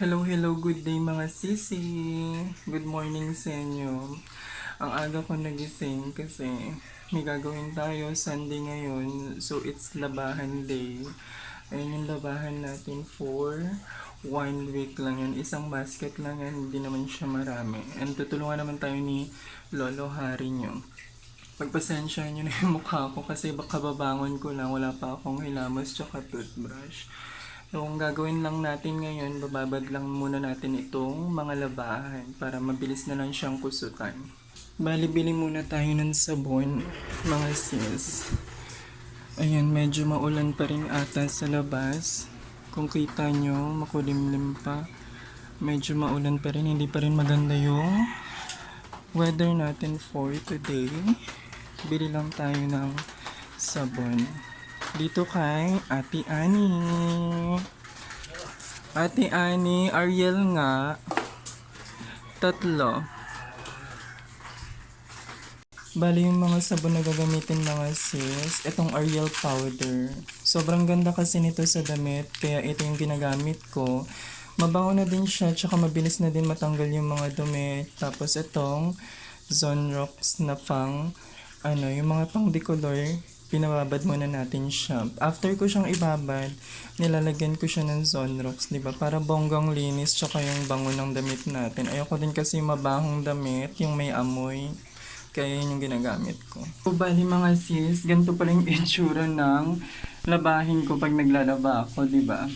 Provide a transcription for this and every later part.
Hello, hello, good day mga sisi. Good morning sa inyo. Ang aga ko nagising kasi may gagawin tayo Sunday ngayon. So it's labahan day. Ayun yung labahan natin for one week lang yun. Isang basket lang yan, hindi naman siya marami. And tutulungan naman tayo ni Lolo Hari nyo. Pagpasensya nyo na yung mukha ko kasi baka babangon ko lang, wala pa akong hilamos tsaka toothbrush. So, ang gagawin lang natin ngayon, bababad lang muna natin itong mga labahan para mabilis na lang siyang kusutan. Bali, bili muna tayo ng sabon, mga sis. Ayan, medyo maulan pa rin ata sa labas. Kung kita nyo, makulimlim pa. Medyo maulan pa rin, hindi pa rin maganda yung weather natin for today. Bili lang tayo ng sabon. Dito kay Ate Ani. Ate Ani, Ariel nga. Tatlo. Bali yung mga sabon na gagamitin mga sis, itong Ariel powder. Sobrang ganda kasi nito sa damit, kaya ito yung ginagamit ko. Mabango na din siya, tsaka mabilis na din matanggal yung mga dumi. Tapos itong Zonrox na pang, ano, yung mga pang decolor, pinababad muna natin siya. After ko siyang ibabad, nilalagyan ko siya ng Zonrox, di ba? Para bonggang linis, tsaka yung bango ng damit natin. Ayoko din kasi mabahong damit, yung may amoy. Kaya yun yung ginagamit ko. So, bali mga sis, ganito pala yung itsura ng labahin ko pag naglalaba ako, di ba?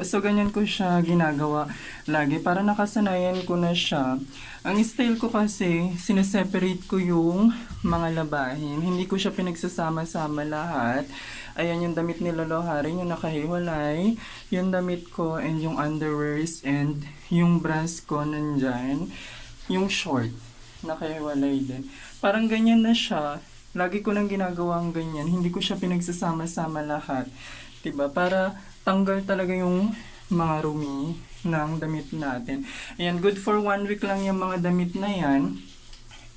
So, ganyan ko siya ginagawa lagi para nakasanayan ko na siya. Ang style ko kasi, sineseparate ko yung mga labahin. Hindi ko siya pinagsasama-sama lahat. Ayan yung damit ni Lolo Hari, yung nakahiwalay. Yung damit ko and yung underwears and yung bras ko nandyan. Yung short, nakahiwalay din. Parang ganyan na siya. Lagi ko nang ginagawang ganyan. Hindi ko siya pinagsasama-sama lahat. 'Di ba Para tanggal talaga yung mga rumi ng damit natin. Ayan, good for one week lang yung mga damit na yan.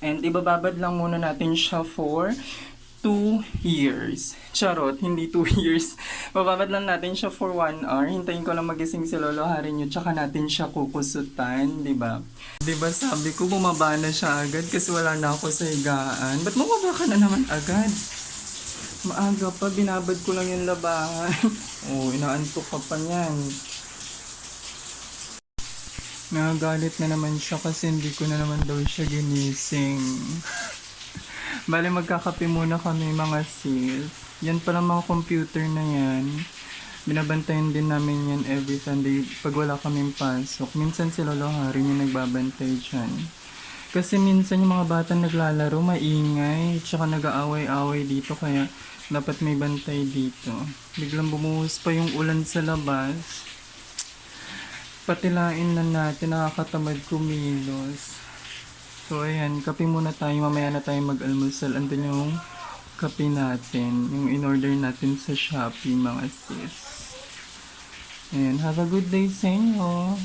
And ibababad lang muna natin siya for 2 years. Charot, hindi 2 years. Bababad lang natin siya for 1 hour. Hintayin ko lang magising si Lolo Hari nyo, tsaka natin siya kukusutan, di ba? Di ba sabi ko, bumaba na siya agad kasi wala na ako sa higaan. Ba't bumaba ka na naman agad? Maaga pa, binabad ko lang yung labahan. oh, inaantok ka pa niyan. Nagagalit na naman siya kasi hindi ko na naman daw siya ginising. Bale, magkakape muna kami mga sis. Yan pala mga computer na yan. Binabantayan din namin yan every Sunday pag wala kaming pasok. Minsan si Lolo Hari yung nagbabantay dyan. Kasi minsan yung mga bata naglalaro, maingay, tsaka nag-aaway-away dito, kaya dapat may bantay dito. Biglang bumuhos pa yung ulan sa labas. Patilain na natin, nakakatamad kumilos. So ayan, kape muna tayo, mamaya na tayo mag-almusal. Andun yung kape natin, yung in-order natin sa Shopee mga sis. Ayan, have a good day sa inyo.